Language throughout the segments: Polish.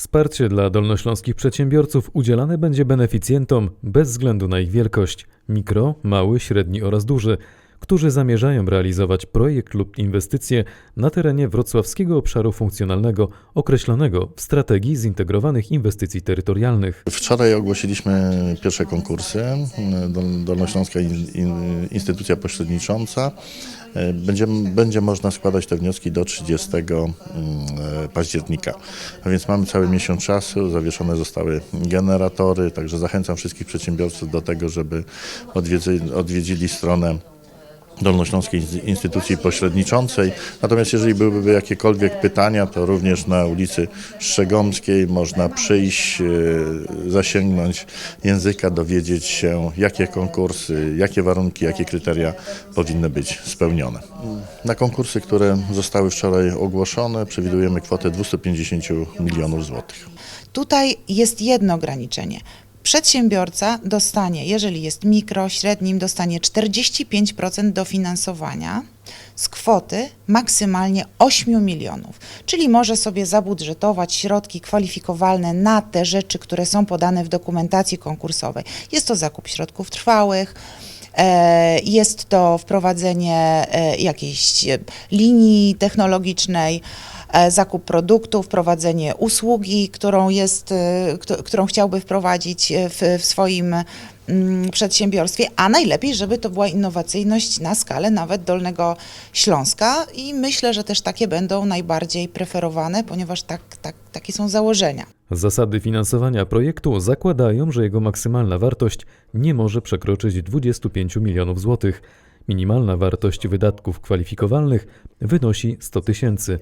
Wsparcie dla dolnośląskich przedsiębiorców udzielane będzie beneficjentom bez względu na ich wielkość mikro, mały, średni oraz duży, którzy zamierzają realizować projekt lub inwestycje na terenie wrocławskiego obszaru funkcjonalnego określonego w strategii zintegrowanych inwestycji terytorialnych. Wczoraj ogłosiliśmy pierwsze konkursy. Dol- Dolnośląska In- In- Instytucja Pośrednicząca. Będzie, będzie można składać te wnioski do 30 mm, października. A więc mamy cały miesiąc czasu, zawieszone zostały generatory, także zachęcam wszystkich przedsiębiorców do tego, żeby odwiedzy, odwiedzili stronę Dolnośląskiej Instytucji Pośredniczącej. Natomiast jeżeli byłyby jakiekolwiek pytania, to również na ulicy Strzegomskiej można przyjść, e, zasięgnąć języka, dowiedzieć się, jakie konkursy, jakie warunki, jakie kryteria powinny być spełnione. Na konkursy, które zostały wczoraj ogłoszone, przewidujemy kwotę 250 milionów złotych. Tutaj jest jedno ograniczenie. Przedsiębiorca dostanie, jeżeli jest mikro, średnim, dostanie 45% dofinansowania z kwoty maksymalnie 8 milionów. Czyli może sobie zabudżetować środki kwalifikowalne na te rzeczy, które są podane w dokumentacji konkursowej. Jest to zakup środków trwałych, e, jest to wprowadzenie e, jakiejś e, linii technologicznej, zakup produktów, prowadzenie usługi, którą, jest, e, któ- którą chciałby wprowadzić e, w, w swoim mm, przedsiębiorstwie, a najlepiej, żeby to była innowacyjność na skalę nawet Dolnego Śląska i myślę, że też takie będą najbardziej preferowane, ponieważ tak, tak, takie są założenia. Zasady finansowania projektu zakładają, że jego maksymalna wartość nie może przekroczyć 25 milionów złotych. Minimalna wartość wydatków kwalifikowalnych wynosi 100 tysięcy.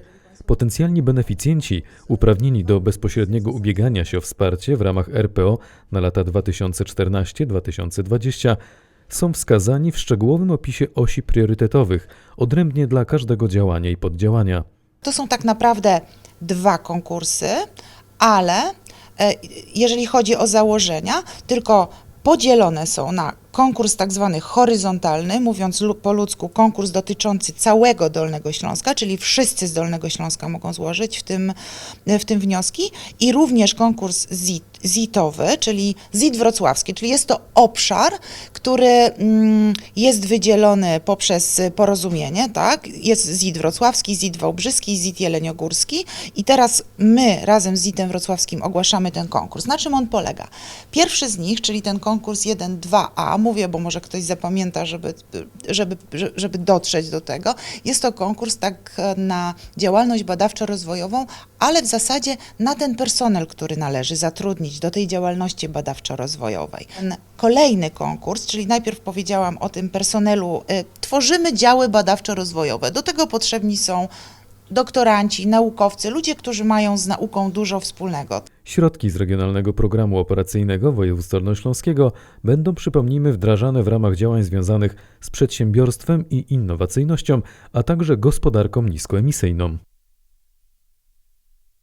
Potencjalni beneficjenci uprawnieni do bezpośredniego ubiegania się o wsparcie w ramach RPO na lata 2014-2020 są wskazani w szczegółowym opisie osi priorytetowych, odrębnie dla każdego działania i poddziałania. To są tak naprawdę dwa konkursy, ale e, jeżeli chodzi o założenia, tylko podzielone są na konkurs tak zwany horyzontalny, mówiąc po ludzku konkurs dotyczący całego Dolnego Śląska, czyli wszyscy z Dolnego Śląska mogą złożyć w tym, w tym wnioski i również konkurs ZIT, ZIT-owy, czyli ZIT wrocławski, czyli jest to obszar, który mm, jest wydzielony poprzez porozumienie, tak? Jest ZIT wrocławski, ZIT wałbrzyski, ZIT jeleniogórski i teraz my razem z ZIT-em wrocławskim ogłaszamy ten konkurs. Na czym on polega? Pierwszy z nich, czyli ten konkurs 1-2A, mówię, bo może ktoś zapamięta, żeby, żeby, żeby dotrzeć do tego, jest to konkurs tak na działalność badawczo-rozwojową, ale w zasadzie na ten personel, który należy zatrudnić do tej działalności badawczo-rozwojowej. Kolejny konkurs, czyli najpierw powiedziałam o tym personelu, y, tworzymy działy badawczo-rozwojowe. Do tego potrzebni są doktoranci, naukowcy, ludzie, którzy mają z nauką dużo wspólnego. Środki z Regionalnego Programu Operacyjnego Województwa Dolnośląskiego będą, przypomnijmy, wdrażane w ramach działań związanych z przedsiębiorstwem i innowacyjnością, a także gospodarką niskoemisyjną.